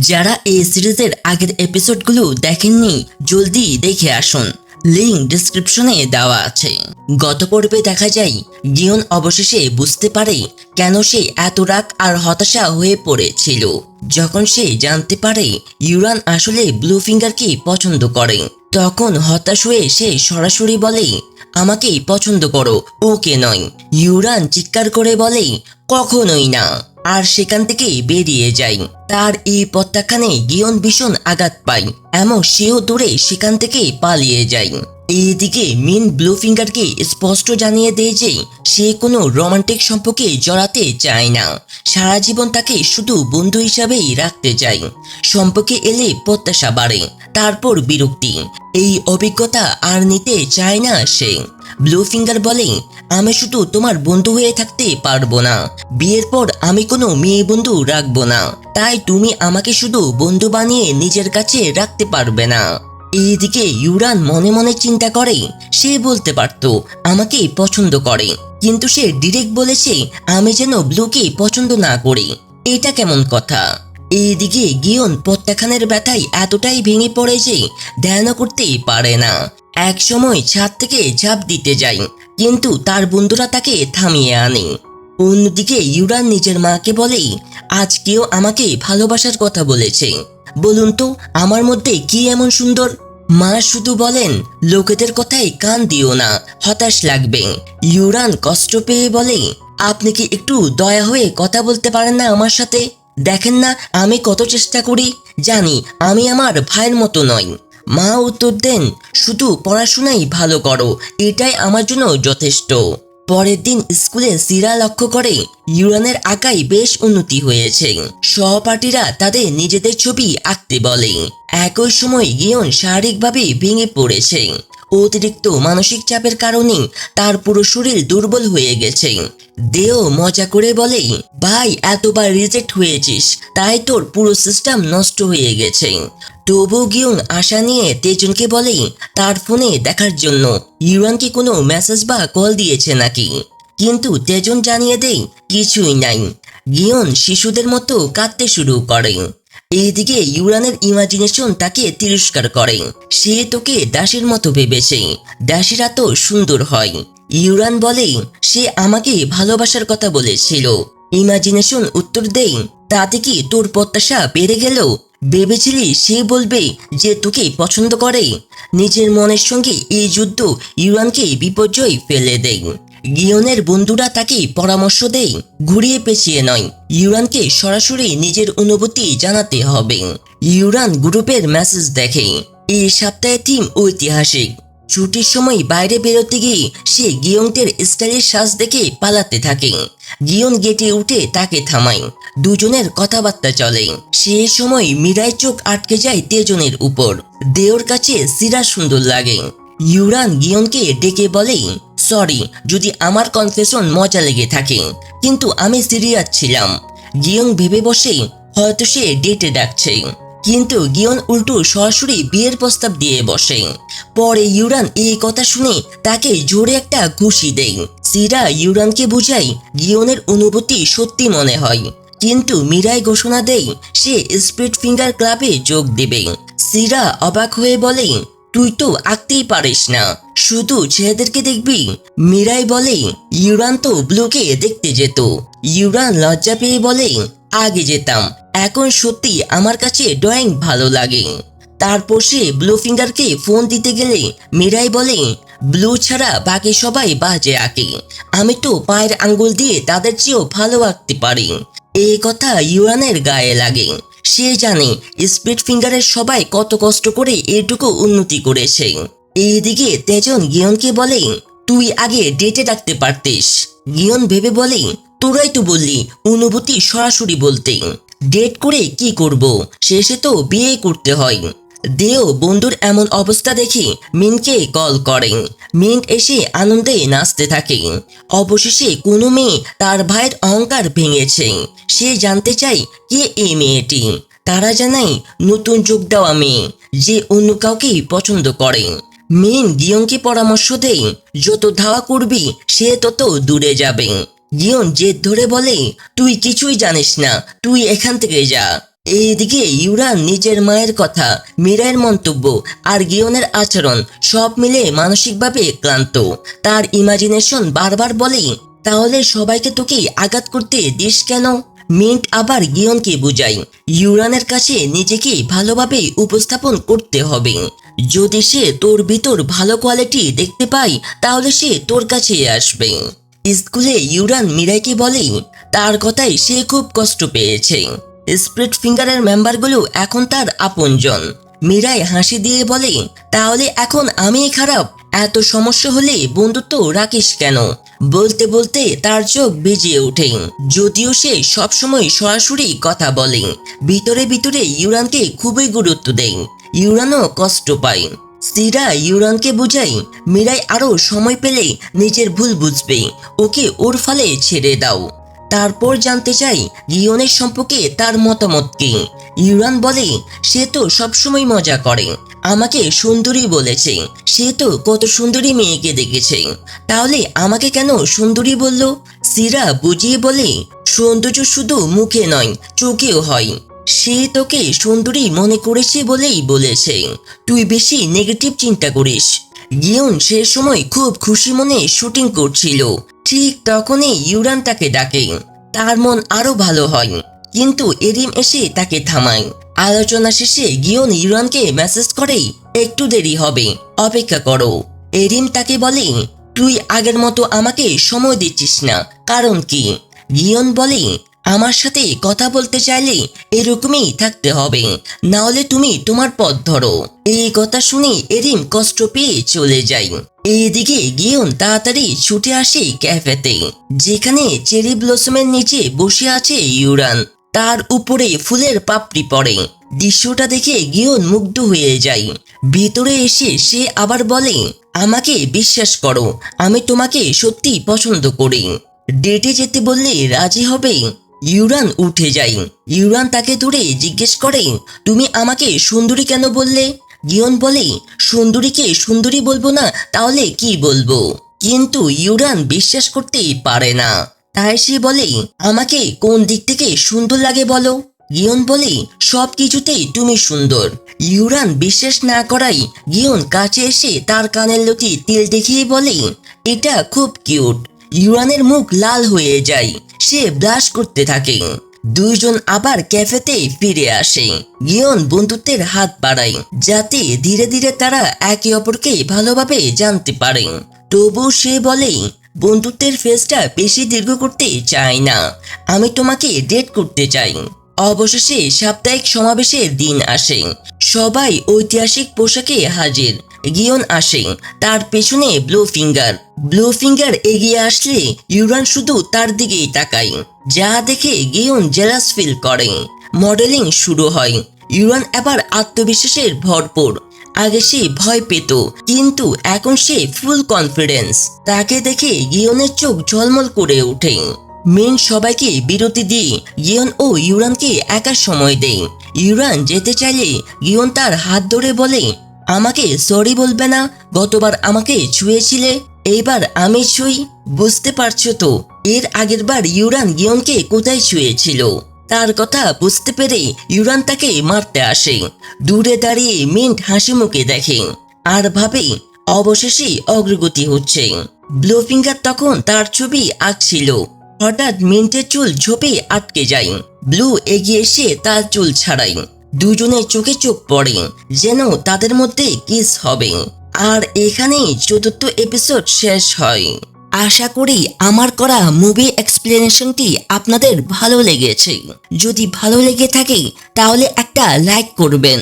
যারা এই সিরিজের আগের এপিসোডগুলো দেখেননি, জলদি দেখে আসুন। লিঙ্ক ডিসক্রিপশনে দেওয়া আছে। গত পর্বে দেখা যায় গিয়ন অবশেষে বুঝতে পারে কেন সে এত রাগ আর হতাশা হয়ে পড়েছিল। যখন সে জানতে পারে ইউরান আসলে ব্লু ফিঙ্গারকে পছন্দ করে, তখন হতাশ হয়ে সে সরাসরি বলে, আমাকেই পছন্দ করো, ওকে নয়। ইউরান চিৎকার করে বলে, কখনোই না। আর সেখান থেকে বেরিয়ে যাই। তার এই প্রত্যাখ্যানে গিয়ন ভীষণ আঘাত পায়। এমন সেও দূরে সেখান থেকে পালিয়ে যায়। এইদিকে মিন ব্লু ফিঙ্গারকে স্পষ্ট জানিয়ে দেয় যে, সে কোনো রোমান্টিক সম্পর্কে জড়াতে চায় না। সারা জীবন তাকে শুধু বন্ধু হিসাবেই রাখতে চায়। সম্পর্কে এলে প্রত্যাশা বাড়ে, তারপর বিরক্তি। এই অভিজ্ঞতা আর নিতে চায় না সে। ব্লু ফিঙ্গার বলে, আমি শুধু তোমার বন্ধু হয়ে থাকতে পারব না। বিয়ের পর আমি কোনো মেয়ে বন্ধু রাখব না। তাই তুমি আমাকে শুধু বন্ধু বানিয়ে নিজের কাছে রাখতে পারবে না। এইদিকে ইউরান মনে মনে চিন্তা করে, সে বলতে পারতো, আমাকে পছন্দ করে। কিন্তু সে ডিরেক্ট বলেছে আমি যেন ব্লুকে পছন্দ না করি। এটা কেমন কথা? এইদিকে গিয়ন প্রত্যাখ্যানের ব্যথায় এতটাই ভেঙে পড়ে যে ধ্যান করতেই পারে না। এক সময় ছাদ থেকে ঝাঁপ দিতে যায় কিন্তু তার বন্ধুরা তাকে থামিয়ে আনে। অন্যদিকে ইউরান নিজের মাকে বলে আজ কেউ আমাকে ভালোবাসার কথা বলেছে। বলুন তো, আমার মধ্যে কি এমন সুন্দর? মা শুধু বলেন, লোকেদের কথায় কান দিও না, হতাশ লাগবে। ইউরান কষ্ট পেয়ে বলে, আপনি কি একটু দয়া হয়ে কথা বলতে পারেন না আমার সাথে? দেখেন না, আমি কত চেষ্টা করি। জানি, আমি আমার ভাইয়ের মতো নই। মা উত্তর দেন, শুধু পড়াশোনাই ভালো করো, এটাই আমার জন্য যথেষ্ট। পরের দিন স্কুলে সিরা লক্ষ্য করে ইউরানের আঁকায় বেশ উন্নতি হয়েছে। সহপাঠীরা তাদের নিজেদের ছবি আঁকতে বলে। একই সময় গিয়ন শারীরিকভাবে ভেঙে পড়েছে। অতিরিক্ত মানসিক চাপের কারণে তার পুরো শরীর দুর্বল হয়ে গেছে। দেও মজা করে বলে, ভাই, এতবার রিজেক্ট হয়েছিস, তাই তোর পুরো সিস্টেম নষ্ট হয়ে গেছে। তবু গিয়ন আশা নিয়ে তেজনকে বলে, তার ফোনে দেখার জন্য ইউরান কি কোনো মেসেজ বা কল দিয়েছে নাকি? কিন্তু তেজন জানিয়ে দেয়, কিছুই নাই। গিয়ন শিশুদের মতো কাঁদতে শুরু করে। এইদিকে ইউরানের ইমাজিনেশন তাকে তিরস্কার করে। সে তোকে দাসের মতো ভেবেছে। দাসীরা তো সুন্দর হয়। ইউরান বলে, সে আমাকে ভালোবাসার কথা বলেছিল। ইমাজিনেশন উত্তর দেয়, তাতে কি তোর প্রত্যাশা বেড়ে গেল? ভেবেছিলি সে বলবে যে তোকে পছন্দ করে। নিজের মনের সঙ্গে এই যুদ্ধ ইউরানকে বিপর্যয় ফেলে দেয়। গিয়নের বন্ধুরা তাকে পরামর্শ দেয়, ঘুরিয়ে পেঁচিয়ে নয়। ইউরানকে সরাসরি নিজের অনুভূতি জানাতে হবে। ইউরান গ্রুপের মেসেজ দেখে। এই সপ্তাহে থিম ঐতিহাসিক। ছুটির সময় বাইরে বেরোতে গিয়ে সে গিয়ংটের স্টাইলের সাজ দেখে পালাতে থাকে। গিয়ন গেটে উঠে তাকে থামায়। দুজনের কথাবার্তা চলে। সে সময় মীরাই চোখ আটকে যায় তেজনের উপর। দেওর কাছে সিরা সুন্দর লাগে। ইউরান গিয়নকে ডেকে বলে, সরি, যদি আমার কনফেশন মজা লেগে থাকে, কিন্তু আমি সিরিয়াস ছিলাম। গিয়ং ভেবে বসে, হয়তো সে ডেটে ডাকছে। কিন্তু গিয়ন উল্টো সরাসরি বিয়ের প্রস্তাব দিয়ে বসে। পরে ইউরান এই কথা শুনে তাকে জোরে একটা ঘুষি দেয়। সিরা ইউরানকে বুঝায় গিয়নের অনুভূতি সত্যি মনে হয়। কিন্তু মীরাই ঘোষণা দেয়, সে স্পিড ফিঙ্গার ক্লাবে যোগ দেবে। সিরা অবাক হয়ে বলে, তুই তো আঁকতেই পারিস না। শুধু ছেলেদেরকে দেখবি? মীরাই বলে, ইউরান তো ব্লুকে দেখতে যেত। ইউরান লজ্জা পেয়ে বলে আগে যেতাম। এখন সত্যি আমার কাছে ড্রয়িং ভালো লাগে। তারপর সে ব্লু ফিঙ্গারকে ফোন দিতে গেলে মীরাই বলে ব্লু ছাড়া বাকি সবাই বাজে আঁকে। আমি তো পায়ের আঙ্গুল দিয়ে তাদের চেয়েও ভালো আঁকতে পারি। এই কথা ইউরানের গায়ে লাগে। সে জানে স্পিড ফিঙ্গারের সবাই কত কষ্ট করে এটুকু উন্নতি করেছে। এইদিকে তেজন গিয়নকে বলে, তুই আগে ডেটে ডাকতে পারতিস। গিয়ন ভেবে বলে তোরাই তো বললি, অনুভূতি সরাসরি বলতে ডেট করে কি করব? শেষে তো বিয়ে করতে হয়। দেও বন্ধুর এমন অবস্থা দেখে, মিনকে কল করেন মিন এসে আনন্দে নাচতে থাকে। অবশেষে কোনো মেয়ে তার ভাইয়ের অহংকার ভেঙেছে। সে জানতে চায়, কে এই মেয়েটি? তারা জানায়, নতুন যোগ দেওয়া মেয়ে, যে অন্য কাউকেই পছন্দ করে। মিন গিয়ংকে পরামর্শ দেয়, যত ধাওয়া করবি, সে তত দূরে যাবে। গিয়ন জেদ ধরে বলে, তুই কিছুই জানিস না, তুই এখান থেকে যা। এইদিকে ইউরান নিজের মায়ের কথা, মীরার মন্তব্য আর গিয়নের আচরণ সব মিলে মানসিকভাবে ক্লান্ত। তার ইমাজিনেশন বারবার বলে, তাহলে সবাইকে তোকে আঘাত করতে দিস কেন? মিন্ট আবার গিয়নকে বুঝাই ইউরানের কাছে নিজেকে ভালোভাবে উপস্থাপন করতে হবে। যদি সে তোর ভিতর ভালো কোয়ালিটি দেখতে পায়, তাহলে সে তোর কাছে আসবে। স্কুলে ইউরান মিরাইকে বলে, তার কথাই সে খুব কষ্ট পেয়েছে। স্প্রিট ফিঙ্গারের মেম্বারগুলো এখন তার আপনজন। মিরাই হাসি দিয়ে বলে, তাহলে এখন আমি খারাপ? এত সমস্যা হলে বন্ধুত্ব রাখিস কেন? বলতে বলতে তার চোখ ভিজিয়ে ওঠে। যদিও সে সবসময় সরাসরি কথা বলে, ভিতরে ভিতরে ইউরানকে খুবই গুরুত্ব দেয়। ইউরানও কষ্ট পায়। সিরা ইউরানকে বুঝাই, মিরাই আরও সময় পেলে নিজের ভুল বুঝবে। ওকে ওর ফালে ছেড়ে দাও। তারপর জানতে চাই গিয়নের সম্পর্কে তার মতামত কি। ইউরান বলে, সে তো সবসময় মজা করে। আমাকে সুন্দরী বলেছে। সে তো কত সুন্দরী মেয়েকে দেখেছে। তাহলে আমাকে কেন সুন্দরী বলল? সিরা বুঝিয়ে বলে, সৌন্দর্য শুধু মুখে নয়, চোখেও হয়। সে তোকে সুন্দরী মনে করেছে বলেই বলেছে। তুই বেশি নেগেটিভ চিন্তা করিস। গিয়ন সে সময় খুব খুশি মনে শুটিং করছিল। ঠিক তখনই ইউরান তাকে ডাকে। তার মন আরও ভালো হয়। কিন্তু এরিম এসে তাকে থামায়। আলোচনা শেষে গিয়ন ইউরানকে মেসেজ করে, একটু দেরি হবে, অপেক্ষা করো। এরিম তাকে বলে, তুই আগের মতো আমাকে সময় দিচ্ছিস না, কারণ কি? গিয়ন বলে আমার সাথে কথা বলতে চাইলে এরকমই থাকতে হবে। না হলে তুমি তোমার পথ ধরো। এই কথা শুনে এরিম কষ্ট পেয়ে চলে যায়। এইদিকে গিয়ন তাড়াতাড়ি ছুটে আসে ক্যাফেতে, যেখানে চেরি ব্লসমের নিচে বসে আছে ইউরান। তার উপরে ফুলের পাপড়ি পড়ে। দৃশ্যটা দেখে গিয়ন মুগ্ধ হয়ে যায়। ভেতরে এসে সে আবার বলে, আমাকে বিশ্বাস করো, আমি তোমাকে সত্যি পছন্দ করি। ডেটে যেতে বললে রাজি হবে? ইউরান উঠে যায়। ইউরান তাকে ধরে জিজ্ঞেস করে, তুমি আমাকে সুন্দরী কেন বললে? গিয়ন বলে, সুন্দরীকে সুন্দরী বলব না, তাহলে কি বলব? কিন্তু ইউরান বিশ্বাস করতেই পারে না। তাই সে বলে, আমাকে কোন দিক থেকে সুন্দর লাগে বলো? গিয়ন বলে, সব কিছুতেই তুমি সুন্দর। ইউরান বিশ্বাস না করাই গিয়ন কাছে এসে তার কানের লতি তিল দেখিয়ে বলে, এটা খুব কিউট। ইউরানের মুখ লাল হয়ে যায়। সে ব্রাশ করতে থাকে। দুইজন আবার ক্যাফেতে ফিরে আসে। গিয়ন বন্ধুত্বের হাত বাড়ায়, যাতে ধীরে ধীরে তারা একে অপরকে ভালোভাবে জানতে পারে। তবু সে বলে, বন্ধুত্বের ফেসটা বেশি দীর্ঘ করতে চাই না। আমি তোমাকে ডেট করতে চাই। অবশেষে সাপ্তাহিক সমাবেশের দিন আসে। সবাই ঐতিহাসিক পোশাকে হাজির। গিয়ন আসে। তার পেছনে ব্লু ফিঙ্গার ব্লু ফিঙ্গার এগিয়ে আসলে ইউরান শুধু তার দিকেই তাকায়। যা দেখে গিয়ন জেলাস ফিল করে। মডেলিং শুরু হয়। ইউরান এবার আত্মবিশ্বাসের ভরপুর। আগে সে ভয় পেত, কিন্তু এখন সে ফুল কনফিডেন্স। তাকে দেখে গিয়নের চোখ ঝলমল করে ওঠে। মেন সবাইকে বিরতি দিয়ে গিয়ন ও ইউরানকে একা সময় দেয়। ইউরান যেতে চাইলে গিয়ন তার হাত ধরে বলে আমাকে সরি বলবে না, গতবার আমাকে ছুঁয়েছিলে, এইবার আমি ছুঁই, বুঝতে পারছ তো? এর আগের বার ইউরান গিয়নকে কোথায় ছুঁয়েছিল? তার কথা বুঝতে পেরে ইউরান তাকে মারতে আসে। দূরে দাঁড়িয়ে মিন্ট হাসি মুখে দেখে, আর ভাবে অবশেষে অগ্রগতি হচ্ছে। ব্লু ফিঙ্গার তখন তার ছবি আঁকছিল। হঠাৎ মিন্টের চুল ঝোপে আটকে যায়। ব্লু এগিয়ে এসে তার চুল ছাড়ায়। দুজনের চোখে চোখ পড়ে, যেন তাদের মধ্যে কিস হবে। আর এখানেই চতুর্থ এপিসোড শেষ হয়। আশা করি আমার করা মুভি এক্সপ্লেনেশনটি আপনাদের ভালো লেগেছে। যদি ভালো লেগে থাকে, তাহলে একটা লাইক করবেন।